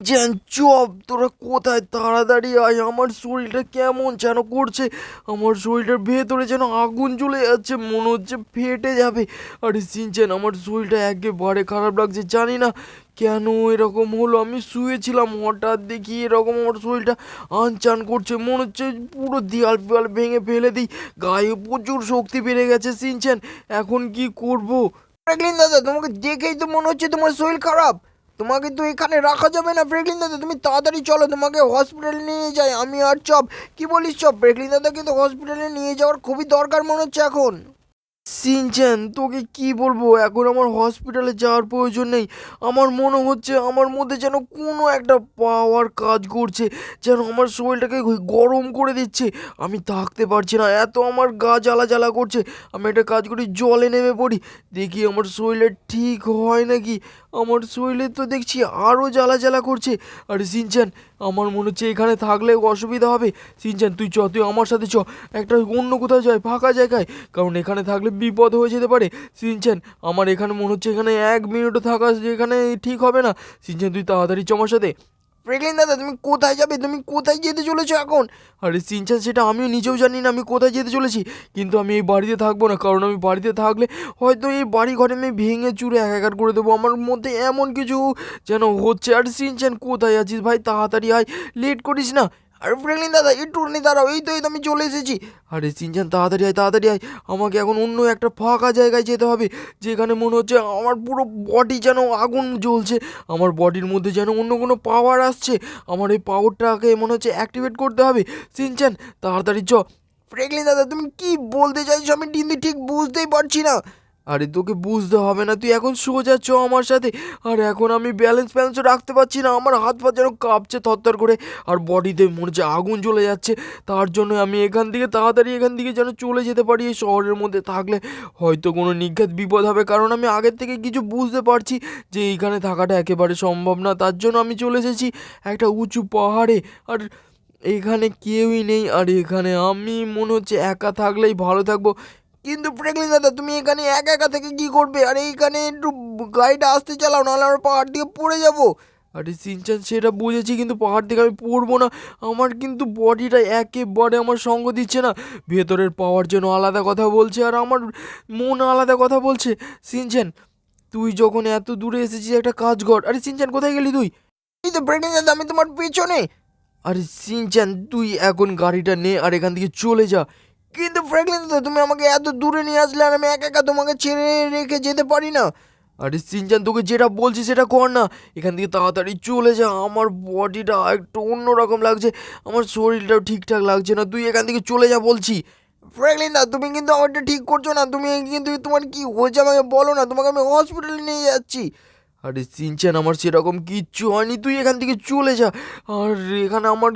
Gen chop, তোরা কোথায়? তাড়াতাড়ি আয়, আমার শরীরটা কেমন যেন করছে। আমার শরীরটার ভেতরে যেন আগুন জ্বলে যাচ্ছে, মনে হচ্ছে ফেটে যাবে। আরে সিনচেন, আমার শরীরটা একেবারে খারাপ লাগছে, জানি না কেন এরকম হলো। আমি শুয়েছিলাম, হঠাৎ দেখি এরকম আমার শরীরটা আনচান করছে, মনে হচ্ছে পুরো দেয়াল ফেয়াল ভেঙে ফেলে দিই। গায়ে প্রচুর শক্তি বেড়ে গেছে, সিনচেন। এখন কি করব? দাদা তোমাকে দেখেই তো মনে হচ্ছে তোমার শরীর খারাপ। তোমাকে তো এখানে রাখা যাবে না ফ্র্যাঙ্কলিন দাদা। তুমি তাড়াতাড়ি চলো, তোমাকে হসপিটালে নিয়ে যাই। আমি আর চপ। কি বলিস চপ? ফ্র্যাঙ্কলিন দাদাকে তো হসপিটালে নিয়ে যাওয়ার খুবই দরকার মনে হচ্ছে এখন। সিনচ্যান তোকে কি বলব? এখন আমার হসপিটালে যাওয়ার প্রয়োজন নেই। আমার মনে হচ্ছে আমার মধ্যে যেন কোনো একটা পাওয়ার কাজ করছে, যেন আমার শরীরটাকে গরম করে দিচ্ছে। আমি থাকতে পারছি না, এত আমার গা জ্বালা জ্বালা করছে। আমি একটা কাজ করি, জলে নেমে পড়ি। দেখি আমার শরীরে ঠিক হয় নাকি। আমার শরীরে তো দেখছি আরও জ্বালা জ্বালা করছে। আরে সিনচান, আমার মনে হচ্ছে এখানে থাকলে অসুবিধা হবে। সিনচান, তুই চ, তুই আমার সাথে চ। একটা অন্য কোথাও যায়, ফাঁকা জায়গায়। কারণ এখানে থাকলে বিপদ হয়ে যেতে পারে। সিনচান, আমার এখানে মনে হচ্ছে এখানে এক মিনিটও থাকা এখানে ঠিক হবে না। সিনচান, তুই তাড়াতাড়ি চ আমার সাথে। ফ্র্যাঙ্কলিন দাদা তুমি কোথায় যাবে? তুমি কোথায় যেতে চলেছো এখন? আরে সিনচান সেটা আমিও নিজেও জানি না, আমি কোথায় যেতে চলেছি। কিন্তু আমি এই বাড়িতে থাকব না, কারণ আমি বাড়িতে থাকলে হয়তো এই বাড়ি ঘরে আমি ভেঙে চুরে একাকার করে দেবো। আমার মধ্যে এমন কিছু যেন হচ্ছে। আর সিনচান, কোথায় আছিস ভাই? তাড়াতাড়ি আয়। লেট করিস না। আর ফ্র্যাঙ্কলিন দাদা, একটু দাঁড়াও, এই তো এই তো, আমি চলে এসেছি। আরে সিনচান, তাড়াতাড়ি আয় তাড়াতাড়ি আয়। আমাকে এখন অন্য একটা ফাঁকা জায়গায় যেতে হবে, যেখানে মনে হচ্ছে আমার পুরো বডি যেন আগুন জ্বলছে, আমার বডির মধ্যে যেন অন্য কোনো পাওয়ার আসছে। আমার এই পাওয়ারটাকে মনে হচ্ছে অ্যাক্টিভেট করতে হবে। সিনচান, তাড়াতাড়ি চ। ফ্র্যাঙ্কলিন দাদা, তুমি কি বলতে চাইছো? আমি কিন্তু ঠিক বুঝতেই পারছি না। আরে তোকে বুঝতে হবে না, তুই এখন সোজা চ আমার সাথে। আর এখন আমি ব্যালেন্স ফ্যালেন্সও রাখতে পারছি না, আমার হাত পা যেন কাঁপছে থরথর করে, আর বডিতে মনে হচ্ছে আগুন জ্বলে যাচ্ছে। তার জন্য আমি এখান থেকে তাড়াতাড়ি এখান থেকে যেন চলে যেতে পারি এই শহরের মধ্যে থাকলে। হয়তো কোনো নিঘাত বিপদ হবে, কারণ আমি আগের থেকে কিছু বুঝতে পারছি যে এইখানে থাকাটা একেবারে সম্ভব না, তার জন্য আমি চলে এসেছি একটা উঁচু পাহাড়ে। আর এখানে কেউই নেই, আর এখানে আমি মনে হচ্ছে একা থাকলেই ভালো থাকব। কিন্তু ফ্র্যাঙ্কলিন দাদা তুমি এখানে একা একা থেকে কি করবে? আর এইখানে একটু গাড়িটা আসতে চালাও নাহলে আমরা পাহাড় দিয়ে পড়ে যাব। আরে সিনচান সেটা বুঝেছি কিন্তু পাহাড় থেকে আমি পড়ব না। আমার কিন্তু বডিটা একেবারে আমার সঙ্গ দিচ্ছে না। ভেতরের পাওয়ার যেন আলাদা কথা বলছে আর আমার মন আলাদা কথা বলছে। সিনচান তুই যখন এত দূরে এসেছিস একটা কাজ কর। আরে সিনচান কোথায় গেলি তুই? এই তো দাদা আমি তোমার পেছনে। আরে সিনচান তুই এখন গাড়িটা নে আর এখান থেকে চলে যা। কিন্তু ফ্র্যাঙ্কলিন দাদা তুমি আমাকে এত দূরে নিয়ে আসলে আর আমি একা একা তোমাকে ছেড়ে রেখে যেতে পারি না। আরে সিনচান, তোকে যেটা বলছি সেটা কর না। এখান থেকে তাড়াতাড়ি চলে যা, আমার বডিটা একটু অন্যরকম লাগছে, আমার শরীরটাও ঠিকঠাক লাগছে না, তুই এখান থেকে চলে যা বলছি। ফ্র্যাঙ্কলিন দা তুমি কিন্তু আমারটা ঠিক করছ না, তুমি কিন্তু তোমার কি হয়েছে আমাকে বলো না, তোমাকে আমি হসপিটালে নিয়ে যাচ্ছি। আরে সিনচান, আমার সেরকম কিচ্ছু হয়নি, তুই এখান থেকে চলে যা। আর এখানে আমার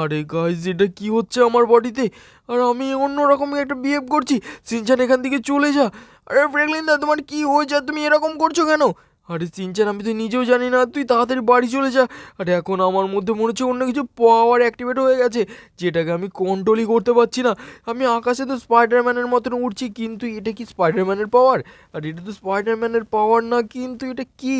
আরে গাইজ এটা কি হচ্ছে আমার বডিতে? আর আমি অন্যরকম একটা বিহেভ করছি। সিনচান, এখান থেকে চলে যা। আরে ফ্র্যাঙ্কলিন দা, তোমার কি হয়েছে? তুমি এরকম করছ কেন? আরে সিনচান, আমি তো নিজেও জানি না। তুই তাড়াতাড়ি বাড়ি চলে যা। আরে এখন আমার মধ্যে মনে হচ্ছে অন্য কিছু পাওয়ার অ্যাক্টিভেট হয়ে গেছে, যেটাকে আমি কন্ট্রোলই করতে পারছি না। আমি আকাশে তো স্পাইডারম্যানের মতন উঠছি কিন্তু এটা কি স্পাইডারম্যানের পাওয়ার আর এটা তো স্পাইডারম্যানের পাওয়ার না, কিন্তু এটা কি?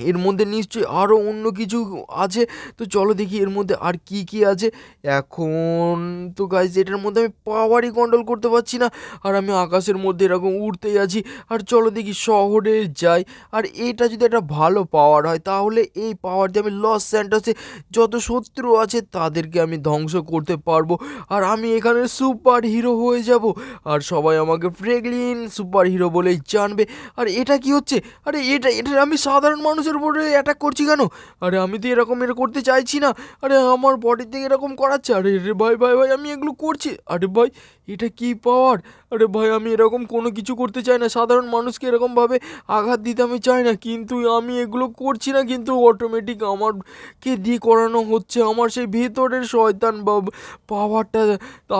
এর মধ্যে নিশ্চয়ই আরও অন্য কিছু আছে। তো চলো দেখি এর মধ্যে আর কি কি আছে। এখন তো গাইজ এটার মধ্যে আমি পাওয়ারই কন্ট্রোল করতে পারছি না। আর আমি আকাশের মধ্যে এরকম উড়তেই আছি। আর চলো দেখি শহরে যাই। আর এটা যদি একটা ভালো পাওয়ার হয়, তাহলে এই পাওয়ার দিয়ে আমি লস স্যান্টাসে যত শত্রু আছে, তাদেরকে আমি ধ্বংস করতে পারব। আর আমি এখানে সুপার হিরো হয়ে যাব। আর সবাই আমাকে ফ্রেগলিন সুপার হিরো বলেই জানবে। আর এটা কি হচ্ছে? আরে এটা এটা আমি সাধারণ মানুষের উপরে অ্যাটাক করছি কেন? আরে আমি তো এরকম এটা করতে চাইছি না। আরে আমার বডি থেকে এরকম করাচ্ছে। আরে রে ভাই ভাই ভাই, আমি এগুলো করছি। আরে ভাই এটা কি পাওয়ার? আরে ভাই, আমি এরকম কোনো কিছু করতে চাই না। সাধারণ মানুষকে এরকমভাবে আঘাত দিতে আমি চাই না। কিন্তু আমি এগুলো করছি না, কিন্তু অটোমেটিক আমারকে দিয়ে করানো হচ্ছে। আমার সেই ভেতরের শয়তান বা পাওয়ারটা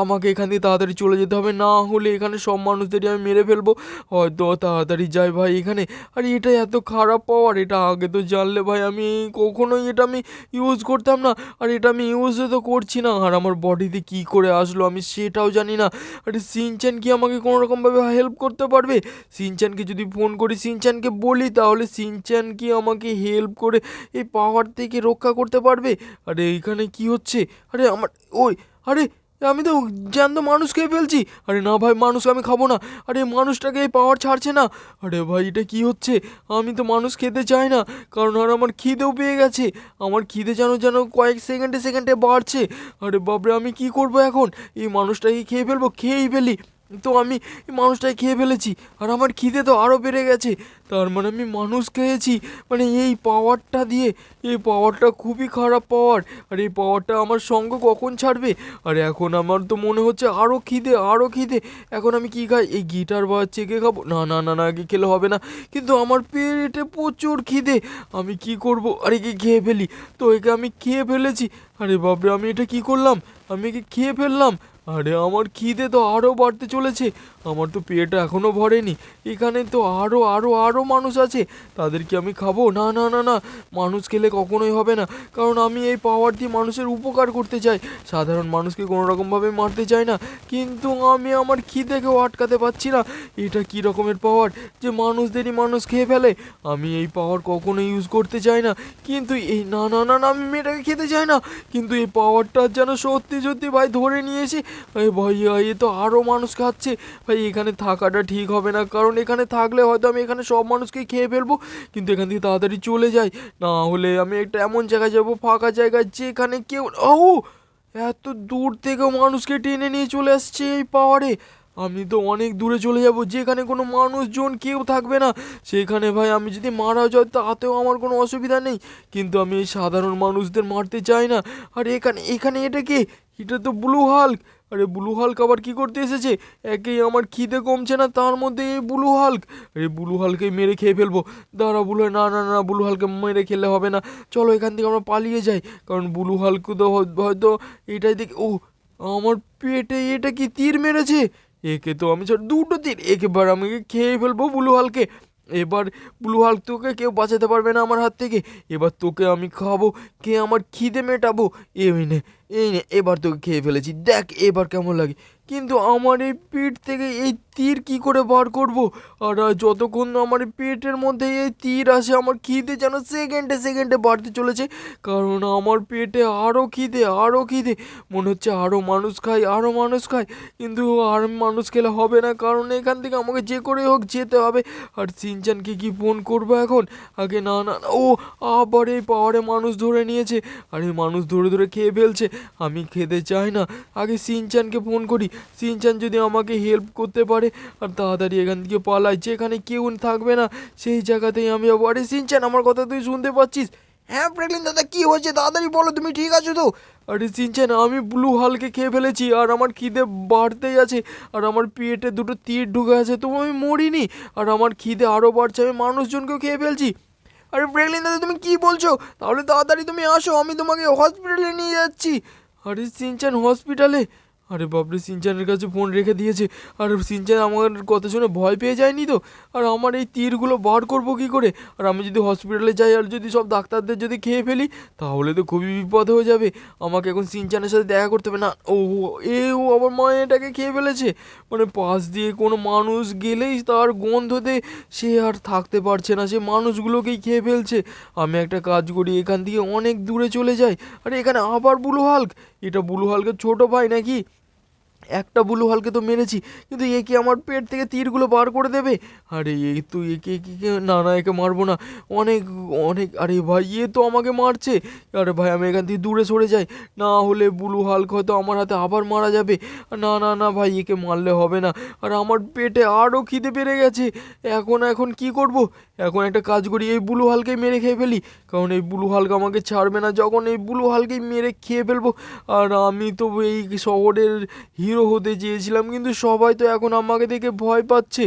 আমাকে এখান থেকে তাড়াতাড়ি চলে যেতে হবে। না হলে এখানে সব মানুষদেরই আমি মেরে ফেলব। হয়তো তাড়াতাড়ি যাই ভাই এখানে। আর এটা এত খারাপ পাওয়ার, এটা আগে তো জানলে ভাই আমি কখনোই এটা আমি ইউজ করতাম না। আর এটা আমি ইউজও তো করছি না। আর আমার বডিতে কি করে আসলো আমি সেটাও জানি না। আরে সিনচ্যান কি আমাকে কোনো রকমভাবে হেল্প করতে পারবে? সিনচ্যানকে যদি ফোন করি সিনচ্যানকে বলি, তাহলে সিনচ্যান কি আমাকে হেল্প করে এই পাওয়ার থেকে রক্ষা করতে পারবে? আরে এইখানে কি হচ্ছে? আরে আমার, ওই, আরে আমি তো জ্যান্ত মানুষ খেয়ে ফেলছি। আরে না ভাই, মানুষ আমি খাব না। আরে মানুষটাকে এই পাওয়ার ছাড়ছে না। আরে ভাই, এটা কি হচ্ছে? আমি তো মানুষ খেতে চাই না। কারণ আর আমার খিদেও পেয়ে গেছে। আমার খিদে যেন যেন কয়েক সেকেন্ডে সেকেন্ডে বাড়ছে। আরে বাবরে আমি কি করব এখন? এই মানুষটাকে খেয়ে ফেলব, খেয়েই ফেলি। তো আমি মানুষটাই খেয়ে ফেলেছি, আর আমার খিদে তো আরও বেড়ে গেছে। তার মানে আমি মানুষ খেয়েছি মানে এই পাওয়ারটা দিয়ে, এই পাওয়ারটা খুবই খারাপ পাওয়ার, আর এই পাওয়ারটা আমার সঙ্গ কখন ছাড়বে? আর এখন আমার তো মনে হচ্ছে আরও খিদে আরও খিদে। এখন আমি কি খাই? এই গিটার বা চেকে খাব? না না না না, আগে খেলে হবে না। কিন্তু আমার পেটে প্রচুর খিদে। আমি কি করব? আরে কি খেয়ে ফেলি। তো একে আমি খেয়ে ফেলেছি। আরে বাপরে, আমি এটা কি করলাম? আমি একে খেয়ে ফেললাম। আরে আমার খিদে তো আরও বাড়তে চলেছে। আমার তো পেট এখনও ভরেনি। এখানে তো আরও আরও আরও মানুষ আছে। তাদেরকে আমি খাব? না না না না। মানুষ খেলে কখনোই হবে না। কারণ আমি এই পাওয়ার দিয়ে মানুষের উপকার করতে চাই। সাধারণ মানুষকে কোনো রকমভাবে মারতে চাই না। কিন্তু আমি আমার খিদেকেও আটকাতে পারছি না। এটা কী রকমের পাওয়ার যে মানুষদেরই মানুষ খেয়ে ফেলে। আমি এই পাওয়ার কখনো ইউজ করতে চাই না। কিন্তু এই না না না না, আমি মেয়েটাকে খেতে চাই না। কিন্তু এই পাওয়ারটা যেন সত্যি সত্যি ভাই ধরে নিয়েছি ভাই এ তো আরও মানুষ খাচ্ছে। ভাই, এখানে থাকাটা ঠিক হবে না, কারণ এখানে থাকলে হয়তো আমি এখানে সব মানুষকে খেয়ে ফেলব, কিন্তু এখান থেকে তাড়াতাড়ি চলে যাই। না হলে আমি একটা এমন জায়গায় যাব, ফাঁকা জায়গায়, যেখানে কেউ ও এত দূর থেকেও মানুষকে টেনে নিয়ে চলে আসছে এই পাওয়ারে আমি তো অনেক দূরে চলে যাব, যেখানে কোনো মানুষজন কেউ থাকবে না। সেখানে ভাই, আমি যদি মারা যাই, তাতেও আমার কোনো অসুবিধা নেই। কিন্তু আমি সাধারণ মানুষদের মারতে চাই না। আর এখানে এখানে এটা কি? এটা তো ব্লু হাল্ক। আরে ব্লু হাল্ক আবার কি করতে এসেছে? একেই আমার খিদে কমছে না, তার মধ্যে এই ব্লু হাল্ক। আরে ব্লু হালকে মেরে খেয়ে ফেলব। দাঁড়া ব্লু না না না, ব্লু হালকে মেরে খেলে হবে না। চলো এখান থেকে আমরা পালিয়ে যাই। কারণ ব্লু হাল্ক তো হয়তো এটাই দেখে ও আমার পেটে এটা কি তীর মেরেছে? একে তো আমি দুটো তীর, একেবার আমি খেয়ে ফেলব ব্লু হালকে এবার ব্লু হাল্ক তোকে কেউ বাঁচাতে পারবে না আমার হাত থেকে। এবার তোকে আমি খাব, কে আমার খিদে মেটাবো? এই নে এই নে, এবার তোকে খেয়ে ফেলেছি। দেখ, এবার কেমন লাগে। কিন্তু আমার এই পিঠ থেকে এই তীর কি করে বার করব? আর যতক্ষণ আমার পেটের মধ্যে এই তীর আসে, আমার খিদে যেন সেকেন্ডে সেকেন্ডে বাড়তে চলেছে। কারণ আমার পেটে আরও খিদে আরও খিদে। মনে হচ্ছে আরও মানুষ খায় আরও মানুষ খায়। কিন্তু আর মানুষ খেলে হবে না, কারণ এখান থেকে আমাকে যে করে হোক যেতে হবে। আর সিনচানকে কি ফোন করব এখন? আগে না না, ও আবার এই পাহাড়ে মানুষ ধরে নিয়েছে। আর এই মানুষ ধরে ধরে খেয়ে ফেলছে। আমি খেতে চাই না। আগে সিনচানকে ফোন করি। সিনচান যদি আমাকে হেল্প করতে পারে আর তাড়াতাড়ি এখান থেকে পালাই, যেখানে কেউ থাকবে না, সেই জায়গাতেই আমি যাব। আরে আমার কথা তুই শুনতে পাচ্ছিস? হ্যাঁ ফ্রেগলিন দাদা, কি হয়েছে? তাড়াতাড়ি বলো, তুমি ঠিক আছো তো? আরে চিনছেন আমি ব্লু হালকে খেয়ে ফেলেছি, আর আমার খিদে বাড়তেই আছে, আর আমার পেটে দুটো তীর ঢুকে আছে তবু আমি মরিনি, আর আমার খিদে আরও বাড়ছে, আমি মানুষজনকেও খেয়ে ফেলছি। আরে ফ্রেগলিন দাদা, তুমি কী বলছো? তাহলে তাড়াতাড়ি তুমি আসো, আমি তোমাকে হসপিটালে নিয়ে যাচ্ছি। আরে সিনচান হসপিটালে আরে বাপরে সিনচানের কাছে ফোন রেখে দিয়েছে। আর সিনচান আমার কথা শুনে ভয় পেয়ে যায়নি তো? আর আমার এই তীরগুলো বার করব কী করে? আর আমি যদি হসপিটালে যাই আর যদি সব ডাক্তারদের যদি খেয়ে ফেলি, তাহলে তো খুবই বিপদ হয়ে যাবে। আমাকে এখন সিনচানের সাথে দেখা করতে হবে। না, ও, এ, ও আবার মা এটাকে খেয়ে ফেলেছে। মানে পাশ দিয়ে কোনো মানুষ গেলেই তার গন্ধতে সে আর থাকতে পারছে না। সে মানুষগুলোকেই খেয়ে ফেলছে। আমি একটা কাজ করি, এখান থেকে অনেক দূরে চলে যাই। আরে এখানে আবার বুলু হাল্ক। এটা বুলু হালকের ছোট ভাই নাকি? একটা বুলু হালকে তো মেরেছি, কিন্তু এ কি আমার পেট থেকে তীরগুলো বার করে দেবে? আরে এ তুই একে একে না না, একে মারবো না। অনেক অনেক, আরে ভাই, এ তো আমাকে মারছে। আরে ভাই, আমি এখান থেকে দূরে সরে যাই। না হলে বুলু হালক হয়তো আমার হাতে আবার মারা যাবে। না না না, ভাই, একে মারলে হবে না। আর আমার পেটে আরও খিদে বেড়ে গেছে। এখন এখন কি করব? এখন একটা কাজ করি, এই বুলু হালকেই মেরে খেয়ে ফেলি। কারণ এই বুলু হালকা আমাকে ছাড়বে না, যখন এই বুলু হালকেই মেরে খেয়ে ফেলব। আর আমি তো এই শহরের হিরো হতে চেয়েছিলাম, কিন্তু সবাই তো এখন আমাকে দেখে ভয় পাচ্ছে।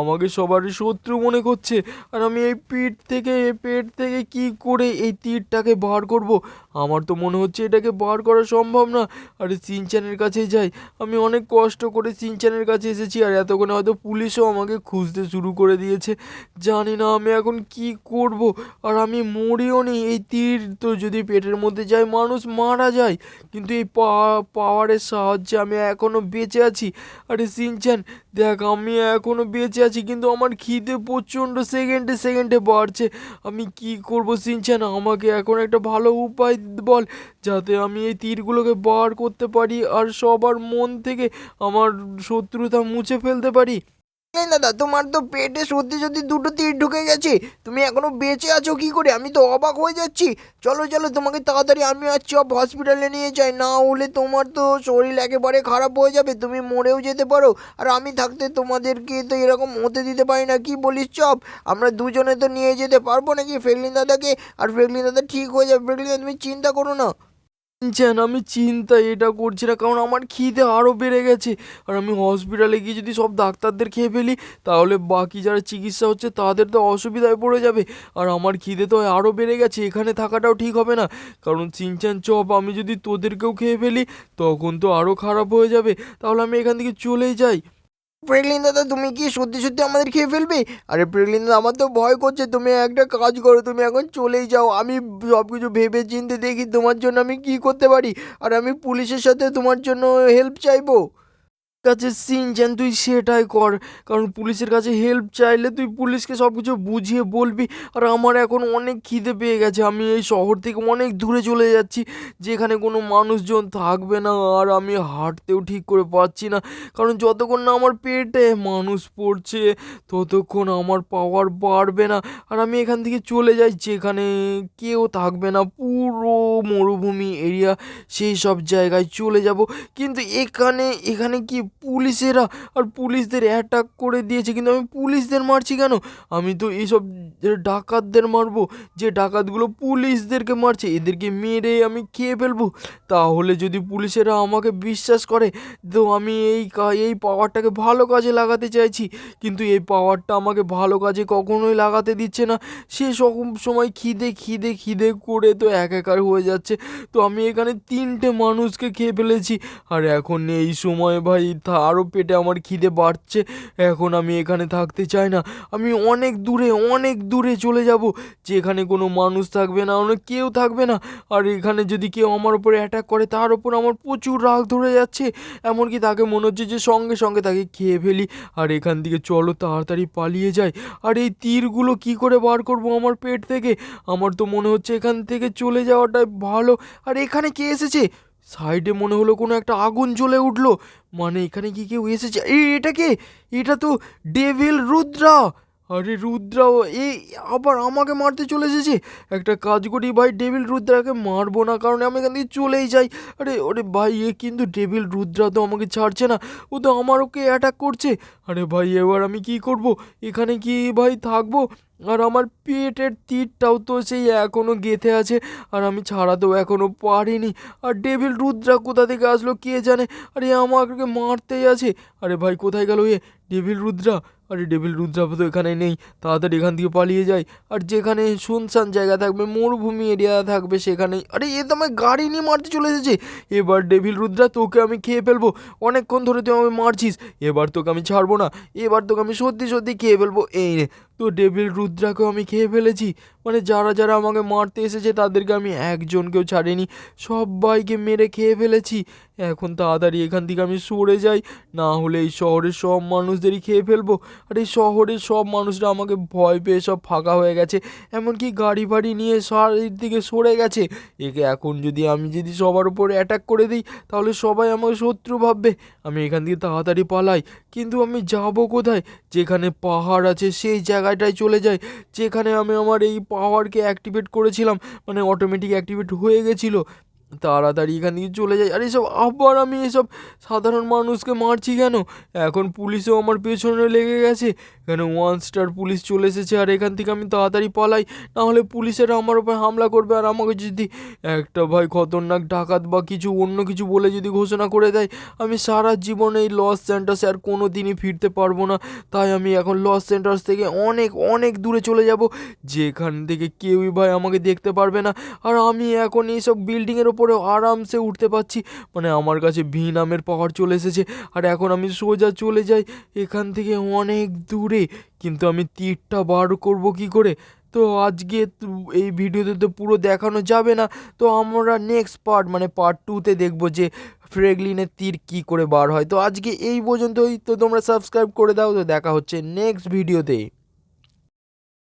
আমাকে সবারই শত্রু মনে করছে। আর আমি এই পিঠ থেকে, এই পেট থেকে কি করে এই তীরটাকে বার করব? আমার তো মনে হচ্ছে এটাকে বার করা সম্ভব না। আরে, সিনচ্যানের কাছেই যাই। আমি অনেক কষ্ট করে সিনচ্যানের কাছে এসেছি আর এতক্ষণে হয়তো পুলিশও আমাকে খুঁজতে শুরু করে দিয়েছে। জানি না আমি এখন কি করব। আর আমি মরিও নি এই তীর তো যদি পেটের মধ্যে যায়, মানুষ মারা যায়। কিন্তু এই পাওয়ারের সাহায্যে আমি এখনও বেঁচে আছি। আরে, সিনচ্যান দেখ, আমি এখনও বেঁচে আছি, কিন্তু আমার খিদে প্রচণ্ড, সেকেন্ডে সেকেন্ডে বাড়ছে। আমি কি করব সিনচ্যান আমাকে এখন একটা ভালো উপায় বল, যাতে আমি এই তীরগুলোকে বার করতে পারি আর সবার মন থেকে আমার শত্রুতা মুছে ফেলতে পারি। দাদা, তোমার তো পেটে সত্যি সত্যি দুটো তীর ঢুকে গেছে। তুমি এখনও বেঁচে আছো কি করে? আমি তো অবাক হয়ে যাচ্ছি। চলো চলো, তোমাকে তাড়াতাড়ি আমি আর চপ হসপিটালে নিয়ে যাই। না হলে তোমার তো শরীর একেবারে খারাপ হয়ে যাবে। তুমি মরেও যেতে পারো। আর আমি থাকতে তোমাদেরকে তো এরকম হতে দিতে পারি না। কি বলিস চপ? আমরা দুজনে তো নিয়ে যেতে পারব নাকি ফ্রেগলিন দাদাকে? আর ফ্রেগলিন দাদা ঠিক হয়ে যাবে। ফ্রেগলিন দাদা, তুমি চিন্তা করো না। যেন আমি চিন্তা এটা করছি না, কারণ আমার খিদে আরও বেড়ে গেছে। আর আমি হসপিটালে গিয়ে যদি সব ডাক্তারদের খেয়ে ফেলি, তাহলে বাকি যারা চিকিৎসা হচ্ছে তাদের তো অসুবিধায় পড়ে যাবে। আর আমার খিদে তো আরও বেড়ে গেছে, এখানে থাকাটাও ঠিক হবে না। কারণ চিনচান চপ আমি যদি তোদেরকেও খেয়ে ফেলি, তখন তো আরও খারাপ হয়ে যাবে। তাহলে আমি এখান থেকে চলেই যাই। প্রেগলিন দাদা তুমি কি সত্যি সত্যি আমাদের খেয়ে ফেলবে? আরে প্রেগলিন দাদা আমার তো ভয় করছে, তুমি একটা কাজ করো, তুমি এখন চলেই যাও। আমি সব কিছু ভেবে চিনতে দেখি তোমার জন্য আমি কি করতে পারি। আর আমি পুলিশের সাথে তোমার জন্য হেল্প চাইব। কাছে সিনচান তুই সেটাই কর। কারণ পুলিশের কাছে হেল্প চাইলে তুই পুলিশকে সব কিছু বুঝিয়ে বলবি। আর আমার এখন অনেক খিদে পেয়ে গেছে। আমি এই শহর থেকে অনেক দূরে চলে যাচ্ছি, যেখানে কোনো মানুষজন থাকবে না। আর আমি হাঁটতেও ঠিক করে পাচ্ছি না। কারণ যতক্ষণ না আমার পেটে মানুষ পড়ছে, ততক্ষণ আমার পাওয়ার বাড়বে না। আর আমি এখান থেকে চলে যাই, যেখানে কেউ থাকবে না। পুরো মরুভূমি এরিয়া সেই সব জায়গায় চলে যাব। কিন্তু এখানে এখানে কি পুলিশেরা আর পুলিশদের অ্যাটাক করে দিয়েছে, কিন্তু আমি পুলিশদের মারছি কেন? আমি তো এইসব ডাকাতদের মারবো, যে ডাকাতগুলো পুলিশদেরকে মারছে, এদেরকে মেরে আমি খেয়ে ফেলব। তাহলে যদি পুলিশেরা আমাকে বিশ্বাস করে, তো আমি এই এই পাওয়ারটাকে ভালো কাজে লাগাতে চাইছি। কিন্তু এই পাওয়ারটা আমাকে ভালো কাজে কখনোই লাগাতে দিচ্ছে না। সে সময় খিদে খিদে খিদে করে তো একাকার হয়ে যাচ্ছে। তো আমি এখানে তিনটে মানুষকে খেয়ে ফেলেছি। আর এখন এই সময় ভাই আরও পেটে আমার খিদে বাড়ছে। এখন আমি এখানে থাকতে চাই না। আমি অনেক দূরে অনেক দূরে চলে যাব। যেখানে কোনো মানুষ থাকবে না, অনেক কেউ থাকবে না। আর এখানে যদি কেউ আমার উপরে অ্যাটাক করে, তার উপর আমার প্রচুর রাগ ধরে যাচ্ছে। এমনকি তাকে মনে হচ্ছে যে সঙ্গে সঙ্গে তাকে খেয়ে ফেলি। আর এখান থেকে চলো, তাড়াতাড়ি পালিয়ে যাই। আর এই তীরগুলো কি করে বার করব আমার পেট থেকে? আমার তো মনে হচ্ছে এখান থেকে চলে যাওয়াটাই ভালো। আর এখানে কে এসেছে? সাইডে মনে হলো কোনো একটা আগুন জ্বলে উঠল। মানে এখানে কি কেউ এসেছে? এই এটা কে? এটা তো ডেভিল রুদ্রা! আরে রুদ্রা, এই আবার আমাকে মারতে চলে এসেছে। একটা কাজ করি ভাই ডেভিল রুদ্রাকে মারবো না, কারণ আমি এখান থেকে চলেই যাই। আরে ওরে ভাই, এ কিন্তু ডেভিল রুদ্রা তো আমাকে ছাড়ছে না, ও তো আমার ওকে অ্যাটাক করছে। আরে ভাই, এবার আমি কি করব? এখানে কি ভাই থাকব? আর আমার পেটের তীরটাও তো সেই এখনও গেঁথে আছে, আর আমি ছাড়াতেও এখনও পারিনি। আর ডেভিল রুদ্রা কোথা থেকে আসলো কে জানে? আরে, আমাকে মারতেই আছে। আরে ভাই, কোথায় গেল এ ডেভিল রুদ্রা? আরে ডেভিল রুদ্রা তো এখানে নেই। তাড়াতাড়ি এখান থেকে পালিয়ে যায় আর যেখানে শুনশান জায়গা থাকবে, মরুভূমি এরিয়া থাকবে সেখানে আরে, এ তো আমায় গাড়ি নিয়ে মারতে চলে এসেছে। এবার ডেভিল রুদ্রা, তোকে আমি খেয়ে ফেলব। অনেকক্ষণ ধরে তুই আমি মারছিস। এবার তোকে আমি ছাড়বো না। এবার তোকে আমি সত্যি সত্যি খেয়ে ফেলব। এই নে তো ডেভিল রুদ্রাকেও আমি খেয়ে ফেলেছি। মানে যারা যারা আমাকে মারতে এসেছে, তাদেরকে আমি একজনকেও ছাড়িনি। সবাইকে মেরে খেয়ে ফেলেছি। এখন তাড়াতাড়ি এখান থেকে আমি সরে যাই। না হলে এই শহরের সব মানুষদেরই খেয়ে ফেলব। আর এই শহরের সব মানুষরা আমাকে ভয় পেয়ে সব ফাঁকা হয়ে গেছে। এমনকি গাড়ি ফাড়ি নিয়ে শহরের দিকে সরে গেছে। একে এখন যদি আমি যদি সবার উপরে অ্যাটাক করে দিই, তাহলে সবাই আমাকে শত্রু ভাববে। আমি এখান থেকে তাড়াতাড়ি পালাই। কিন্তু আমি যাব কোথায়? যেখানে পাহাড় আছে, সেই জায়গাটায় চলে যাই যেখানে আমি আমার এই পাওয়ারকে অ্যাক্টিভেট করেছিলাম। মানে অটোমেটিক অ্যাক্টিভেট হয়ে গেছিল। তাড়াতাড়ি এখান থেকে চলে যাই। আর এসব আবার আমি এসব সাধারণ মানুষকে মারছি কেন? এখন পুলিশও আমার পেছনে লেগে গেছে। কেন ওয়ান স্টার পুলিশ চলে এসেছে আর এখান থেকে আমি তাড়াতাড়ি পালাই। নাহলে পুলিশেরা আমার উপর হামলা করবে আর আমাকে যদি একটা ভাই খতরনাক ডাকাত বা কিছু অন্য কিছু বলে যদি ঘোষণা করে দেয়, আমি সারা জীবন এই লস সেন্টার্সে আর কোনো দিনই ফিরতে পারব না। তাই আমি এখন লস সেন্টার্স থেকে অনেক অনেক দূরে চলে যাব। যেখান থেকে কেউই ভাই আমাকে দেখতে পারবে না। আর আমি এখন এইসব বিল্ডিংয়ের ওপরে আরামসে উঠতে পারছি। মানে আমার কাছে ভি নামের পাওয়ার চলে এসেছে। আর এখন আমি সোজা চলে যাই এখান থেকে অনেক দূরে। কিন্তু আমি তীরটা বার করব কি করে? তো আজকে এই ভিডিওতে তো পুরো দেখানো যাবে না। তো আমরা নেক্সট পার্ট মানে পার্ট টুতে দেখব যে ফ্রেগলিনের তীর কি করে বার হয়। তো আজকে এই পর্যন্তই। তো তোমরা সাবস্ক্রাইব করে দাও। তো দেখা হচ্ছে নেক্সট ভিডিওতে